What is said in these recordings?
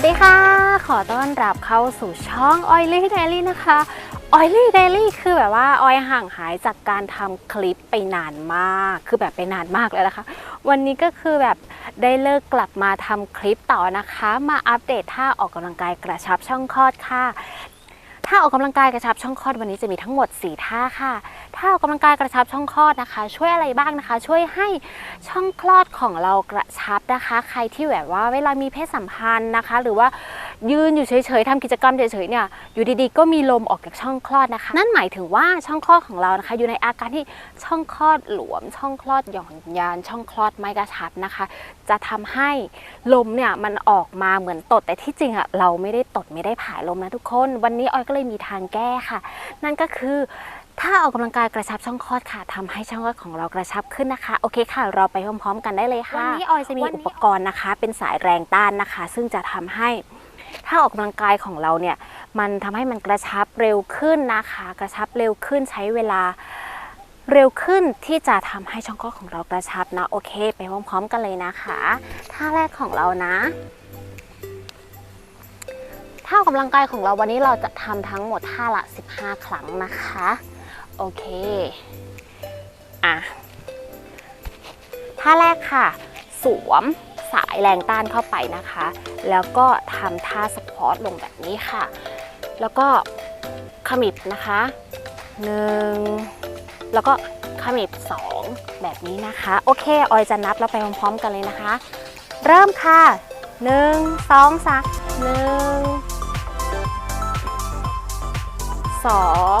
วัสดีค่ะ ขอต้อนรับเข้าสู่ช่อง Oily Daily นะคะ Oily Daily คือแบบว่าออยห่างหายจากการทำคลิปไปนานมาก คือแบบไปนานมากเลยนะคะ วันนี้ก็คือแบบได้เลิกกลับมาทำคลิปต่อนะคะ มาอัปเดตท่าออกกำลังกายกระชับช่องคลอดค่ะ ท่าออกกำลังกายกระชับช่องคลอดวันนี้จะมีทั้งหมด 4 ท่าค่ะ ท่าออกกำลังกายกระชับช่องคลอดนะคะ ช่วยอะไรบ้างนะคะ ช่วยให้ช่องคลอดของเรากระชับนะคะ ใครที่แบบว่าเวลามีเพศสัมพันธ์นะคะ หรือว่ายืนอยู่เฉยๆทำกิจกรรมเฉยๆเนี่ยอยู่ดีๆ ก็มีลมออกจากช่องคลอดนะคะ นั่นหมายถึงว่าช่องคลอดของเรานะคะ อยู่ในอาการที่ช่องคลอดหลวม ช่องคลอดหย่อนยาน ช่องคลอดไม่กระชับนะคะ จะทำให้ลมเนี่ยมันออกมาเหมือนตด แต่ที่จริงอะเราไม่ได้ตดไม่ได้ผายลมนะทุกคน วันนี้ออยก็เลยมีทางแก้ค่ะ นั่นก็คือ ถ้าออกกำลังกายกระชับช่องคลอดค่ะทำให้ช่องคลอดของเรากระชับขึ้นนะคะ โอเคค่ะ เราไปพร้อมๆ กันได้เลยค่ะ วันนี้ออยจะมีอุปกรณ์นะคะ เป็นสายแรงต้านนะคะ ซึ่งจะทำให้ถ้าออกกำลังกายของเราเนี่ย มันทำให้มันกระชับเร็วขึ้นนะคะ กระชับเร็วขึ้นใช้เวลาเร็วขึ้นที่จะทำให้ช่องคลอดของเรากระชับนะ โอเค ไปพร้อมๆ กันเลยนะคะท่าแรกของเรานะท่าออกกำลังกายของเราวันนี้เราจะทำทั้งหมดท่าละ 15 ครั้งนะคะ โอเค อะ ท่าแรกค่ะ สวมสายแรงต้านเข้าไปนะคะ แล้วก็ทำท่าสควอตลงแบบนี้ค่ะ แล้วก็ขมิบนะคะหนึ่งแล้วก็ขมิบสองแบบนี้นะคะ โอเค ออยจะนับแล้วไปพร้อมๆกันเลยนะคะ เริ่มค่ะหนึ่งสองสามหนึ่งสอง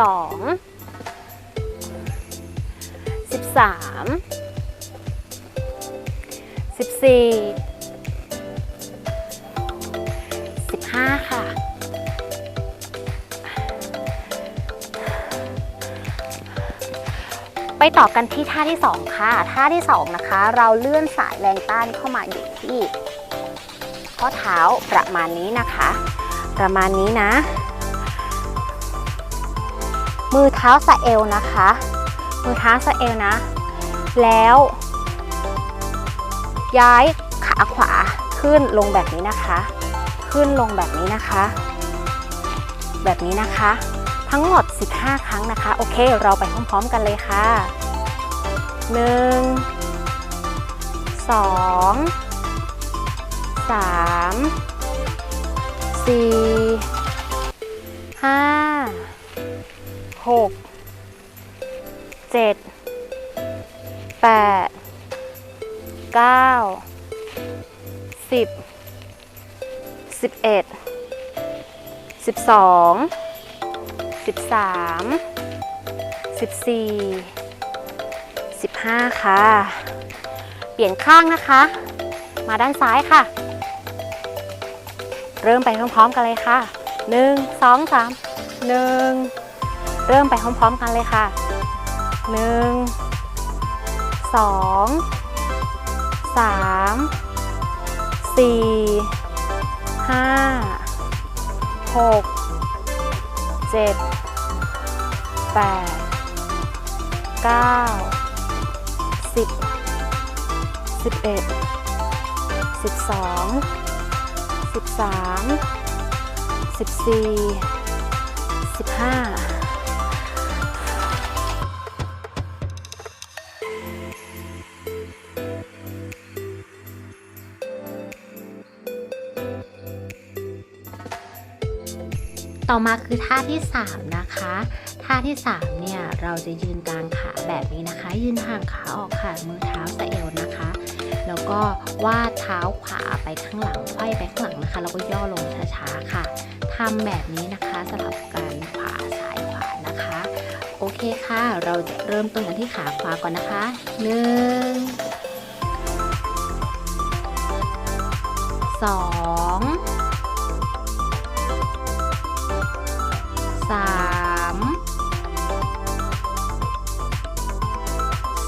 สิบสองสิบสามสิบสี่สิบห้าค่ะ ไปต่อกันที่ท่าที่ 2 ค่ะ ท่าที่ 2 นะคะ เราเลื่อนสายแรงต้านเข้ามาอยู่ที่ข้อเท้าประมาณนี้นะคะ ประมาณนี้นะ มือเท้าสะเอวนะคะ มือเท้าสะเอวนะ แล้ว ย้ายขาขวาขึ้นลงแบบนี้นะคะ ขึ้นลงแบบนี้นะคะ แบบนี้นะคะ ทั้งหมด 15 ครั้งนะคะ โอเค เราไปพร้อมๆกันเลยค่ะ 1 2 3 4 5 6 7 8 9 10 11 12 13 14 15 หกเจ็ดแปดเก้าสิบสิบเอ็ดสิบสองสิบสามสิบสี่สิบห้าค่ะ เปลี่ยนข้างนะคะ มาด้านซ้ายค่ะ เริ่มไปพร้อมๆกันเลยค่ะหนึ่งสองสามหนึ่ง เริ่มไปพร้อมๆกันเลยค่ะ 1 2 3 4 5 6 7 8 9 10 11 12 13 14 15 ต่อมาคือท่าที่3นะคะท่าที่3เนี่ยเราจะยืนกลางขาแบบนี้นะคะ ยืนห่างขาออกค่ะมือเท้าสะเอวนะคะ แล้วก็วาดเท้าขวาไปข้างหลังไขว้ไปข้างหลังนะคะแล้วก็ย่อลงช้าๆค่ะทำแบบนี้นะคะสลับกันขวาซ้ายขวานะคะ โอเคคค่ะ เราจะเริ่มต้นกันที่ขาขวาก่อนนะคะหนึ่งสอง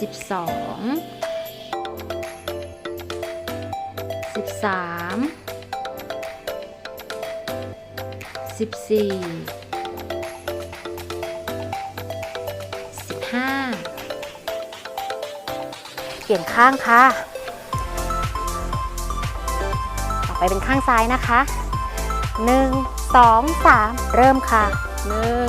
สิบสองสิบสามสิบสี่สิบห้าเปลี่ยนข้างค่ะ ต่อไปเป็นข้างซ้ายนะคะหนึ่งสองสามเริ่มค่ะหนึ่ง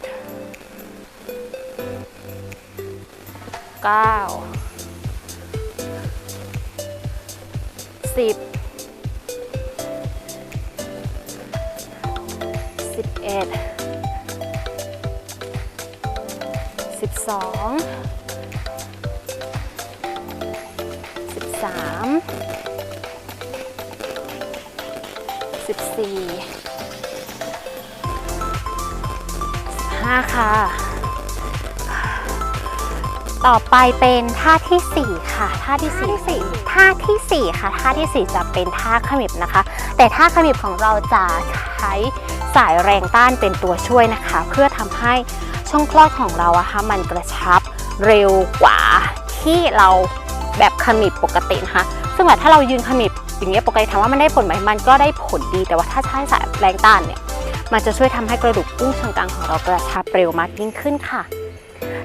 เก้าสิบสิบเอ็ดสิบสองสิบสามสิบสี่สิบห้าค่ะ ต่อไปเป็นท่าที่ 4 ค่ะ ท่าที่4ท่าที่ 4 ค่ะ ท่าที่ 4 จะเป็นท่าขมิบนะคะ แต่ท่าขมิบของเราจะใช้สายแรงต้านเป็นตัวช่วยนะคะ เพื่อทำให้ช่องคลอดของเราอะคะมันกระชับเร็วกว่าที่เราแบบขมิบปกตินะคะ ซึ่งแบบถ้าเรายืนขมิบอย่างเงี้ยปกติถามว่ามันได้ผลไหมมันก็ได้ผลดี แต่ว่าถ้าใช้สายแรงต้านเนี่ยมันจะช่วยทำให้กระดูกอุ้งเชิงกรานของเรากระชับเร็วมากยิ่งขึ้นค่ะ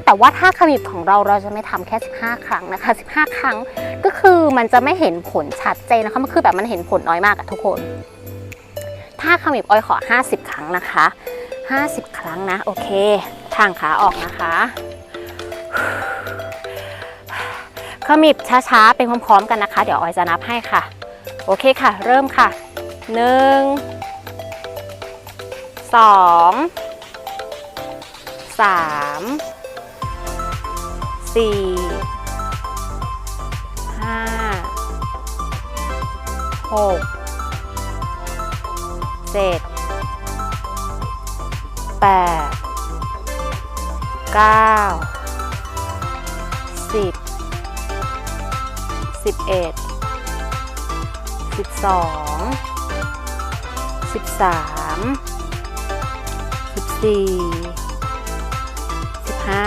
แต่ว่าถ้าขมิบของเราเราจะไม่ทำแค่ 15 ครั้งนะคะ 15 ครั้งก็คือมันจะไม่เห็นผลชัดเจนนะคะมันคือแบบมันเห็นผลน้อยมากอะทุกคน ถ้าขมิบออยขอ 50 ครั้งนะคะ 50 ครั้งนะ โอเค ทางขาออกนะคะขมิบช้าๆ เป็นพร้อมๆกันนะคะ เดี๋ยวออยจะนับให้ค่ะ โอเคค่ะ เริ่มค่ะ 1 2 3 สี่ห้าหกเจ็ดแปดเก้าสิบสิบเอ็ดสิบสองสิบสามสิบสี่สิบห้า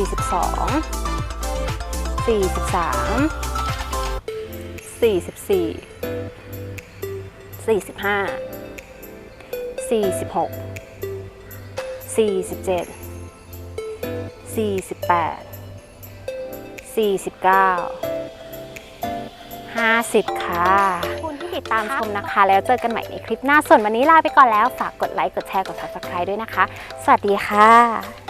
มสิบเอ็ดสามสิบสองสามสิบสามสามสิบสี่สามสิบห้าสามสิบหกสามสิบเจ็ดสามสิบแปดสามสิบเก้าสี่สิบสี่สิบเอ็ดสี่สิบสองสี่สิบสามสี่สิบสี่ส50 ค่ะคุณที่ติดตามชมนะคะ แล้วเจอกันใหม่ในคลิปหน้าส่วนวันนี้ลาไปก่อนแล้ว ฝากกดไลค์ กดแชร์ กด subscribe ด้วยนะคะ สวัสดีค่ะ